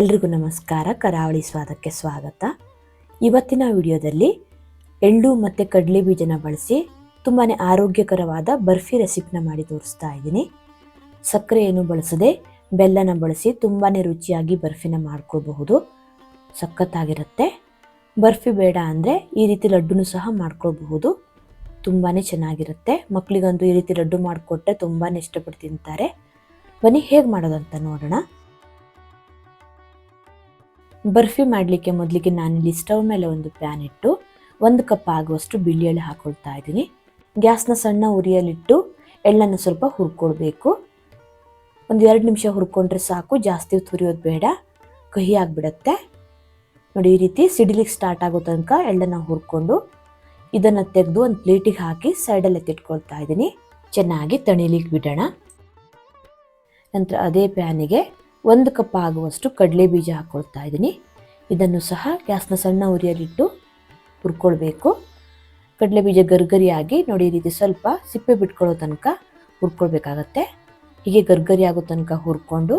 ಎಲ್ರಿಗೂ ನಮಸ್ಕಾರ. ಕರಾವಳಿ ಸ್ವಾದಕ್ಕೆ ಸ್ವಾಗತ. ಇವತ್ತಿನ ವಿಡಿಯೋದಲ್ಲಿ ಎಳ್ಳು ಮತ್ತು ಕಡಲೆ ಬೀಜನ ಬಳಸಿ ತುಂಬಾ ಆರೋಗ್ಯಕರವಾದ ಬರ್ಫಿ ರೆಸಿಪಿನ ಮಾಡಿ ತೋರಿಸ್ತಾ ಇದ್ದೀನಿ. ಸಕ್ಕರೆಯನ್ನು ಬಳಸದೆ ಬೆಲ್ಲನ ಬಳಸಿ ತುಂಬಾ ರುಚಿಯಾಗಿ ಬರ್ಫಿನ ಮಾಡ್ಕೋಬಹುದು. ಸಖತ್ತಾಗಿರುತ್ತೆ. ಬರ್ಫಿ ಬೇಡ ಅಂದರೆ ಈ ರೀತಿ ಲಡ್ಡು ಸಹ ಮಾಡ್ಕೋಬಹುದು. ತುಂಬಾ ಚೆನ್ನಾಗಿರುತ್ತೆ. ಮಕ್ಕಳಿಗಂತೂ ಈ ರೀತಿ ಲಡ್ಡು ಮಾಡಿಕೊಟ್ರೆ ತುಂಬಾ ಇಷ್ಟಪಟ್ಟು ತಿಂತಾರೆ. ಬನ್ನಿ ಹೇಗೆ ಮಾಡೋದಂತ ನೋಡೋಣ. ಬರ್ಫಿ ಮಾಡಲಿಕ್ಕೆ ಮೊದಲಿಗೆ ನಾನಿಲ್ಲಿ ಸ್ಟವ್ ಮೇಲೆ ಒಂದು ಪ್ಯಾನ್ ಇಟ್ಟು ಒಂದು ಕಪ್ ಆಗುವಷ್ಟು ಬಿಳಿ ಎಳ್ಳು ಹಾಕೊಳ್ತಾ ಇದ್ದೀನಿ. ಗ್ಯಾಸ್ನ ಸಣ್ಣ ಉರಿಯಲ್ಲಿಟ್ಟು ಎಳ್ಳನ್ನು ಸ್ವಲ್ಪ ಹುರ್ಕೊಳ್ಬೇಕು. ಒಂದು ಎರಡು ನಿಮಿಷ ಹುರ್ಕೊಂಡ್ರೆ ಸಾಕು, ಜಾಸ್ತಿ ತುರಿಯೋದು ಬೇಡ. ಕಹಿ ಆಗಿಬಿಡತ್ತೆ. ನೋಡಿ, ಈ ರೀತಿ ಸಿಡಿಲಿಕ್ಕೆ ಸ್ಟಾರ್ಟ್ ಆಗೋ ತನಕ ಎಳ್ಳನ್ನು ಹುರ್ಕೊಂಡು ಇದನ್ನು ತೆಗೆದು ಒಂದು ಪ್ಲೇಟಿಗೆ ಹಾಕಿ ಸೈಡಲ್ಲಿ ಎತ್ತಿಟ್ಕೊಳ್ತಾ ಇದ್ದೀನಿ. ಚೆನ್ನಾಗಿ ತಣಿಲಿಕ್ಕೆ ಬಿಡೋಣ. ನಂತರ ಅದೇ ಪ್ಯಾನಿಗೆ ಒಂದು ಕಪ್ ಆಗುವಷ್ಟು ಕಡಲೆ ಬೀಜ ಹಾಕ್ಕೊಳ್ತಾ ಇದ್ದೀನಿ. ಇದನ್ನು ಸಹ ಗ್ಯಾಸ್ನ ಸಣ್ಣ ಉರಿಯಲ್ಲಿಟ್ಟು ಹುರ್ಕೊಳ್ಬೇಕು. ಕಡಲೆ ಬೀಜ ಗರ್ಗರಿಯಾಗಿ ನೋಡಿ ಈ ರೀತಿ ಸ್ವಲ್ಪ ಸಿಪ್ಪೆ ಬಿಟ್ಕೊಳ್ಳೋ ತನಕ ಹುರ್ಕೊಳ್ಬೇಕಾಗತ್ತೆ. ಹೀಗೆ ಗರ್ಗರಿ ಆಗೋ ತನಕ ಹುರ್ಕೊಂಡು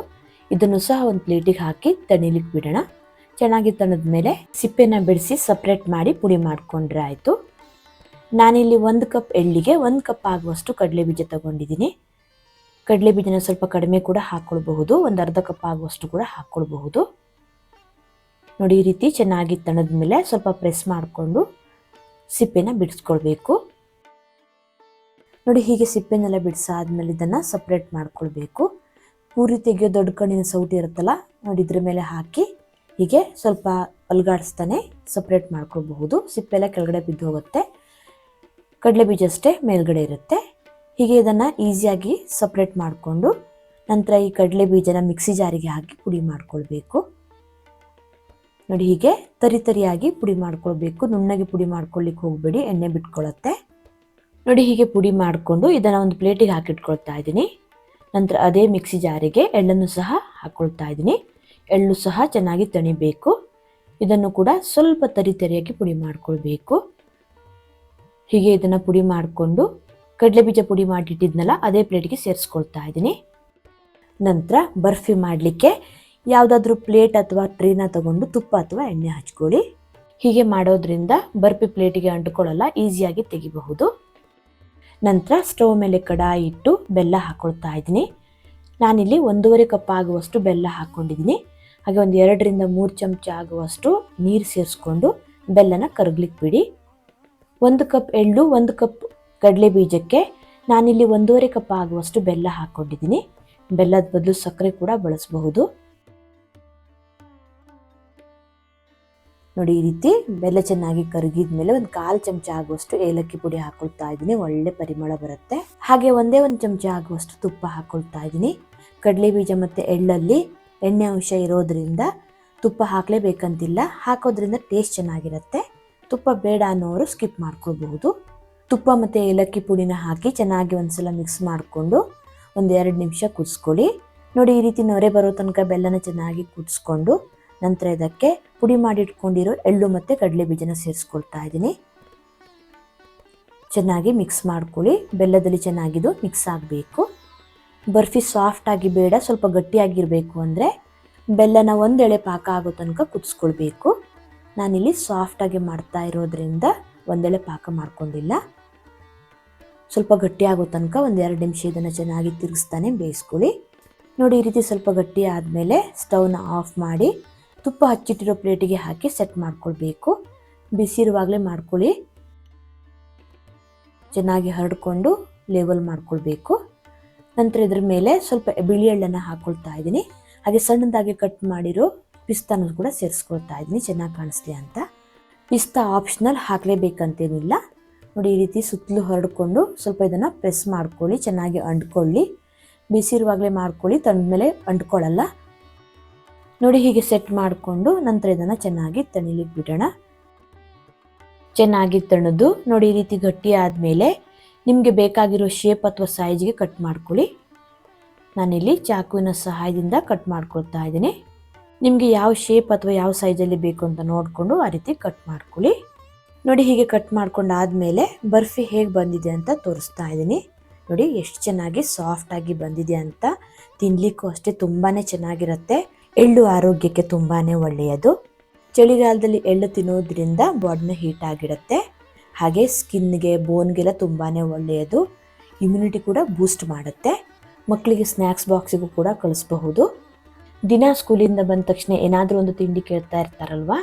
ಇದನ್ನು ಸಹ ಒಂದು ಪ್ಲೇಟಿಗೆ ಹಾಕಿ ತಣಿಲಿಕ್ಕೆ ಬಿಡೋಣ. ಚೆನ್ನಾಗಿ ತಣದ ಮೇಲೆ ಸಿಪ್ಪೆನ ಬಿಡಿಸಿ ಸಪ್ರೇಟ್ ಮಾಡಿ ಪುಡಿ ಮಾಡಿಕೊಂಡ್ರೆ ಆಯಿತು. ನಾನಿಲ್ಲಿ ಒಂದು ಕಪ್ ಎಳ್ಳಿಗೆ ಒಂದು ಕಪ್ ಆಗುವಷ್ಟು ಕಡಲೆ ಬೀಜ ತಗೊಂಡಿದ್ದೀನಿ. ಕಡಲೆ ಬೀಜನ ಸ್ವಲ್ಪ ಕಡಿಮೆ ಕೂಡ ಹಾಕ್ಕೊಳ್ಬಹುದು ಒಂದು ಅರ್ಧ ಕಪ್ ಆಗುವಷ್ಟು ಕೂಡ ಹಾಕ್ಕೊಳ್ಬಹುದು ನೋಡಿ, ಈ ರೀತಿ ಚೆನ್ನಾಗಿ ತಣದ ಮೇಲೆ ಸ್ವಲ್ಪ ಪ್ರೆಸ್ ಮಾಡಿಕೊಂಡು ಸಿಪ್ಪೆನ ಬಿಡಿಸ್ಕೊಳ್ಬೇಕು. ನೋಡಿ, ಹೀಗೆ ಸಿಪ್ಪೆನೆಲ್ಲ ಬಿಡಿಸಾದ್ಮೇಲೆ ಇದನ್ನು ಸಪ್ರೇಟ್ ಮಾಡ್ಕೊಳ್ಬೇಕು. ಪೂರಿ ತೆಗೆಯೋ ದೊಡ್ಡ ಕಣ್ಣಿನ ಸೌಟಿ ಇರುತ್ತಲ್ಲ, ನೋಡಿ, ಇದ್ರ ಮೇಲೆ ಹಾಕಿ ಹೀಗೆ ಸ್ವಲ್ಪ ಅಲ್ಗಾಡಿಸ್ತಾನೆ ಸಪ್ರೇಟ್ ಮಾಡ್ಕೊಳ್ಬಹುದು. ಸಿಪ್ಪೆಲ್ಲ ಕೆಳಗಡೆ ಬಿದ್ದು ಹೋಗುತ್ತೆ ಕಡಲೆ ಬೀಜ ಅಷ್ಟೇ ಮೇಲ್ಗಡೆ ಇರುತ್ತೆ. ಹೀಗೆ ಇದನ್ನು ಈಸಿಯಾಗಿ ಸಪ್ರೇಟ್ ಮಾಡಿಕೊಂಡು ನಂತರ ಈ ಕಡಲೆ ಬೀಜನ ಮಿಕ್ಸಿ ಜಾರಿಗೆ ಹಾಕಿ ಪುಡಿ ಮಾಡ್ಕೊಳ್ಬೇಕು. ನೋಡಿ ಹೀಗೆ ತರಿ ತರಿಯಾಗಿ ಪುಡಿ ಮಾಡ್ಕೊಳ್ಬೇಕು. ನುಣ್ಣಗೆ ಪುಡಿ ಮಾಡ್ಕೊಳ್ಳಿಕ್ಕೆ ಹೋಗಬೇಡಿ, ಎಣ್ಣೆ ಬಿಟ್ಕೊಳ್ಳುತ್ತೆ ನೋಡಿ ಹೀಗೆ ಪುಡಿ ಮಾಡಿಕೊಂಡು ಇದನ್ನು ಒಂದು ಪ್ಲೇಟಿಗೆ ಹಾಕಿಟ್ಕೊಳ್ತಾ ಇದ್ದೀನಿ. ನಂತರ ಅದೇ ಮಿಕ್ಸಿ ಜಾರಿಗೆ ಎಳ್ಳನ್ನು ಸಹ ಹಾಕ್ಕೊಳ್ತಾ ಇದ್ದೀನಿ. ಎಳ್ಳು ಸಹ ಚೆನ್ನಾಗಿ ತಣಿಬೇಕು. ಇದನ್ನು ಕೂಡ ಸ್ವಲ್ಪ ತರಿ ತರಿಯಾಗಿ ಪುಡಿ ಮಾಡ್ಕೊಳ್ಬೇಕು. ಹೀಗೆ ಇದನ್ನು ಪುಡಿ ಮಾಡಿಕೊಂಡು ಕಡಲೆ ಬೀಜ ಪುಡಿ ಮಾಡಿಟ್ಟಿದ್ನಲ್ಲ, ಅದೇ ಪ್ಲೇಟಿಗೆ ಸೇರಿಸ್ಕೊಳ್ತಾ ಇದ್ದೀನಿ. ನಂತರ ಬರ್ಫಿ ಮಾಡಲಿಕ್ಕೆ ಯಾವುದಾದ್ರೂ ಪ್ಲೇಟ್ ಅಥವಾ ಟ್ರೀನ ತಗೊಂಡು ತುಪ್ಪ ಅಥವಾ ಎಣ್ಣೆ ಹಚ್ಕೊಳ್ಳಿ. ಹೀಗೆ ಮಾಡೋದ್ರಿಂದ ಬರ್ಫಿ ಪ್ಲೇಟಿಗೆ ಅಂಟುಕೊಳ್ಳಲ್ಲ, ಈಸಿಯಾಗಿ ತೆಗಿಬಹುದು. ನಂತರ ಸ್ಟವ್ ಮೇಲೆ ಕಡಾಯಿ ಇಟ್ಟು ಬೆಲ್ಲ ಹಾಕ್ಕೊಳ್ತಾ ಇದ್ದೀನಿ. ನಾನಿಲ್ಲಿ ಒಂದೂವರೆ ಕಪ್ ಆಗುವಷ್ಟು ಬೆಲ್ಲ ಹಾಕ್ಕೊಂಡಿದ್ದೀನಿ. ಹಾಗೆ ಒಂದು ಎರಡರಿಂದ ಮೂರು ಚಮಚ ಆಗುವಷ್ಟು ನೀರು ಸೇರಿಸ್ಕೊಂಡು ಬೆಲ್ಲನ ಕರಗ್ಲಿಕ್ಕೆ ಬಿಡಿ ಒಂದು ಕಪ್ ಎಳ್ಳು, ಒಂದು ಕಪ್ ಕಡಲೆ ಬೀಜಕ್ಕೆ ನಾನಿಲ್ಲಿ ಒಂದೂವರೆ ಕಪ್ ಆಗುವಷ್ಟು ಬೆಲ್ಲ ಹಾಕ್ಕೊಂಡಿದ್ದೀನಿ. ಬೆಲ್ಲದ ಬದಲು ಸಕ್ಕರೆ ಕೂಡ ಬಳಸಬಹುದು. ನೋಡಿ, ಈ ರೀತಿ ಬೆಲ್ಲ ಚೆನ್ನಾಗಿ ಕರಗಿದ ಮೇಲೆ ಒಂದು ಕಾಲು ಚಮಚ ಆಗುವಷ್ಟು ಏಲಕ್ಕಿ ಪುಡಿ ಹಾಕೊಳ್ತಾ ಇದ್ದೀನಿ. ಒಳ್ಳೆ ಪರಿಮಳ ಬರುತ್ತೆ. ಹಾಗೆ ಒಂದೇ ಒಂದು ಚಮಚ ಆಗುವಷ್ಟು ತುಪ್ಪ ಹಾಕೊಳ್ತಾ ಇದ್ದೀನಿ. ಕಡಲೆ ಬೀಜ ಮತ್ತು ಎಳ್ಳಲ್ಲಿ ಎಣ್ಣೆ ಅಂಶ ಇರೋದ್ರಿಂದ ತುಪ್ಪ ಹಾಕಲೇಬೇಕಂತಿಲ್ಲ. ಹಾಕೋದ್ರಿಂದ ಟೇಸ್ಟ್ ಚೆನ್ನಾಗಿರುತ್ತೆ. ತುಪ್ಪ ಬೇಡ ಅನ್ನೋರು ಸ್ಕಿಪ್ ಮಾಡ್ಕೊಳ್ಬಹುದು. ತುಪ್ಪ ಮತ್ತು ಏಲಕ್ಕಿ ಪುಡಿನ ಹಾಕಿ ಚೆನ್ನಾಗಿ ಒಂದ್ಸಲ ಮಿಕ್ಸ್ ಮಾಡಿಕೊಂಡು ಒಂದು ಎರಡು ನಿಮಿಷ ಕುದಿಸ್ಕೊಳ್ಳಿ. ನೋಡಿ, ಈ ರೀತಿ ನೊರೆ ಬರೋ ತನಕ ಬೆಲ್ಲನ ಚೆನ್ನಾಗಿ ಕುದಿಸ್ಕೊಂಡು ನಂತರ ಇದಕ್ಕೆ ಪುಡಿ ಮಾಡಿಟ್ಕೊಂಡಿರೋ ಎಳ್ಳು ಮತ್ತು ಕಡಲೆ ಬೀಜನ ಸೇರಿಸ್ಕೊಳ್ತಾ ಇದ್ದೀನಿ. ಚೆನ್ನಾಗಿ ಮಿಕ್ಸ್ ಮಾಡ್ಕೊಳ್ಳಿ. ಬೆಲ್ಲದಲ್ಲಿ ಚೆನ್ನಾಗಿದು ಮಿಕ್ಸ್ ಆಗಬೇಕು. ಬರ್ಫಿ ಸಾಫ್ಟಾಗಿ ಬೇಡ, ಸ್ವಲ್ಪ ಗಟ್ಟಿಯಾಗಿರಬೇಕು ಅಂದರೆ ಬೆಲ್ಲನ ಒಂದೆಳೆ ಪಾಕ ಆಗೋ ತನಕ ಕುದಿಸ್ಕೊಳ್ಬೇಕು. ನಾನಿಲ್ಲಿ ಸಾಫ್ಟಾಗಿ ಮಾಡ್ತಾ ಇರೋದ್ರಿಂದ ಒಂದೆಳೆ ಪಾಕ ಮಾಡ್ಕೊಂಡಿಲ್ಲ. ಸ್ವಲ್ಪ ಗಟ್ಟಿ ಆಗೋ ತನಕ ಒಂದು ಎರಡು ನಿಮಿಷ ಇದನ್ನು ಚೆನ್ನಾಗಿ ತಿರುಗಿಸ್ತಾನೆ ಬೇಯಿಸ್ಕೊಳ್ಳಿ. ನೋಡಿ, ಈ ರೀತಿ ಸ್ವಲ್ಪ ಗಟ್ಟಿ ಆದಮೇಲೆ ಸ್ಟವ್ನ ಆಫ್ ಮಾಡಿ ತುಪ್ಪ ಹಚ್ಚಿಟ್ಟಿರೋ ಪ್ಲೇಟಿಗೆ ಹಾಕಿ ಸೆಟ್ ಮಾಡ್ಕೊಳ್ಬೇಕು. ಬಿಸಿ ಇರುವಾಗಲೇ ಮಾಡ್ಕೊಳ್ಳಿ. ಚೆನ್ನಾಗಿ ಹರಡ್ಕೊಂಡು ಲೇವಲ್ ಮಾಡ್ಕೊಳ್ಬೇಕು. ನಂತರ ಇದ್ರ ಮೇಲೆ ಸ್ವಲ್ಪ ಬಿಳಿ ಎಳ್ಳನ್ನು ಹಾಕ್ಕೊಳ್ತಾ ಇದ್ದೀನಿ. ಹಾಗೆ ಸಣ್ಣದಾಗಿ ಕಟ್ ಮಾಡಿರೋ ಪಿಸ್ತಾನು ಕೂಡ ಸೇರಿಸ್ಕೊಳ್ತಾ ಇದ್ದೀನಿ. ಚೆನ್ನಾಗಿ ಕಾಣಿಸ್ಲಿ ಅಂತ. ಪಿಸ್ತಾ ಆಪ್ಷನಲ್ ಹಾಕಲೇಬೇಕಂತೇನಿಲ್ಲ. ನೋಡಿ, ಈ ರೀತಿ ಸುತ್ತಲೂ ಹರಡಿಕೊಂಡು ಸ್ವಲ್ಪ ಇದನ್ನು ಪ್ರೆಸ್ ಮಾಡ್ಕೊಳ್ಳಿ, ಚೆನ್ನಾಗಿ ಅಂಟ್ಕೊಳ್ಳಿ. ಬಿಸಿ ಇರುವಾಗಲೇ ಮಾಡ್ಕೊಳ್ಳಿ ಮೇಲೆ ಅಂಟ್ಕೊಳ್ಳಲ್ಲ. ನೋಡಿ, ಹೀಗೆ ಸೆಟ್ ಮಾಡಿಕೊಂಡು ನಂತರ ಇದನ್ನು ಚೆನ್ನಾಗಿ ತಣಿಲಿಕ್ಕೆ ಬಿಡೋಣ. ಚೆನ್ನಾಗಿ ತಣದು. ನೋಡಿ, ಈ ರೀತಿ ಗಟ್ಟಿ ಆದಮೇಲೆ ನಿಮಗೆ ಬೇಕಾಗಿರೋ ಶೇಪ್ ಅಥವಾ ಸೈಜ್ಗೆ ಕಟ್ ಮಾಡ್ಕೊಳ್ಳಿ. ನಾನಿಲ್ಲಿ ಚಾಕುವಿನ ಸಹಾಯದಿಂದ ಕಟ್ ಮಾಡ್ಕೊಳ್ತಾ ಇದ್ದೀನಿ. ನಿಮಗೆ ಯಾವ ಶೇಪ್ ಅಥವಾ ಯಾವ ಸೈಜಲ್ಲಿ ಬೇಕು ಅಂತ ನೋಡಿಕೊಂಡು ಆ ರೀತಿ ಕಟ್ ಮಾಡ್ಕೊಳ್ಳಿ. ನೋಡಿ ಹೀಗೆ ಕಟ್ ಮಾಡ್ಕೊಂಡು ಆದಮೇಲೆ ಬರ್ಫಿ ಹೇಗೆ ಬಂದಿದೆ ಅಂತ ತೋರಿಸ್ತಾ ಇದ್ದೀನಿ. ನೋಡಿ ಎಷ್ಟು ಚೆನ್ನಾಗಿ ಸಾಫ್ಟಾಗಿ ಬಂದಿದೆ ಅಂತ ತಿನ್ನಲಿಕ್ಕೂ ಅಷ್ಟೇ ತುಂಬಾ ಚೆನ್ನಾಗಿರುತ್ತೆ. ಎಳ್ಳು ಆರೋಗ್ಯಕ್ಕೆ ತುಂಬಾನೇ ಒಳ್ಳೆಯದು. ಚಳಿಗಾಲದಲ್ಲಿ ಎಳ್ಳು ತಿನ್ನೋದ್ರಿಂದ ಬಾಡಿನ ಹೀಟ್ ಆಗಿರುತ್ತೆ. ಹಾಗೆ ಸ್ಕಿನ್ಗೆ ಬೋನ್ಗೆಲ್ಲ ತುಂಬಾನೇ ಒಳ್ಳೆಯದು. ಇಮ್ಯುನಿಟಿ ಕೂಡ ಬೂಸ್ಟ್ ಮಾಡುತ್ತೆ. ಮಕ್ಕಳಿಗೆ ಸ್ನ್ಯಾಕ್ಸ್ ಬಾಕ್ಸಿಗೂ ಕೂಡ ಕಳಿಸ್ಬಹುದು. ದಿನ ಸ್ಕೂಲಿಂದ ಬಂದ ತಕ್ಷಣ ಏನಾದರೂ ಒಂದು ತಿಂಡಿ ಕೇಳ್ತಾ ಇರ್ತಾರಲ್ವಾ?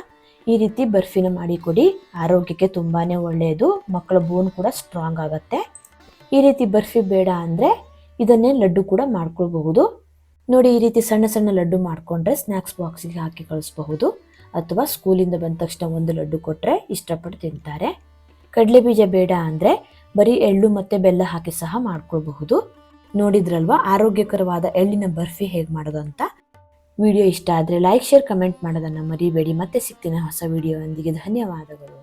ಈ ರೀತಿ ಬರ್ಫಿನ ಮಾಡಿ ಕೊಡಿ. ಆರೋಗ್ಯಕ್ಕೆ ತುಂಬಾನೇ ಒಳ್ಳೆಯದು ಮಕ್ಕಳ ಬೋನ್ ಕೂಡ ಸ್ಟ್ರಾಂಗ್ ಆಗುತ್ತೆ. ಈ ರೀತಿ ಬರ್ಫಿ ಬೇಡ ಅಂದರೆ ಇದನ್ನೇ ಲಡ್ಡು ಕೂಡ ಮಾಡ್ಕೊಳ್ಬಹುದು. ನೋಡಿ, ಈ ರೀತಿ ಸಣ್ಣ ಸಣ್ಣ ಲಡ್ಡು ಮಾಡಿಕೊಂಡ್ರೆ ಸ್ನ್ಯಾಕ್ಸ್ ಬಾಕ್ಸಿಗೆ ಹಾಕಿ ಕಳಿಸ್ಬಹುದು. ಅಥವಾ ಸ್ಕೂಲಿಂದ ಬಂದ ತಕ್ಷಣ ಒಂದು ಲಡ್ಡು ಕೊಟ್ಟರೆ ಇಷ್ಟಪಟ್ಟು ತಿಂತಾರೆ. ಕಡಲೆ ಬೀಜ ಬೇಡ ಅಂದರೆ ಬರೀ ಎಳ್ಳು ಮತ್ತು ಬೆಲ್ಲ ಹಾಕಿ ಸಹ ಮಾಡ್ಕೊಳ್ಬಹುದು. ನೋಡಿದ್ರಲ್ವಾ, ಆರೋಗ್ಯಕರವಾದ ಎಳ್ಳಿನ ಬರ್ಫಿ ಹೇಗೆ ಮಾಡೋದು ಅಂತ? ವಿಡಿಯೋ ಇಷ್ಟ ಆದರೆ ಲೈಕ್ ಶೇರ್ ಕಮೆಂಟ್ ಮಾಡೋದನ್ನು ಮರಿಬೇಡಿ. ಮತ್ತೆ ಸಿಗ್ತೀನಿ ಹೊಸ ವಿಡಿಯೋ ಒಂದಿಗೆ ಧನ್ಯವಾದಗಳು.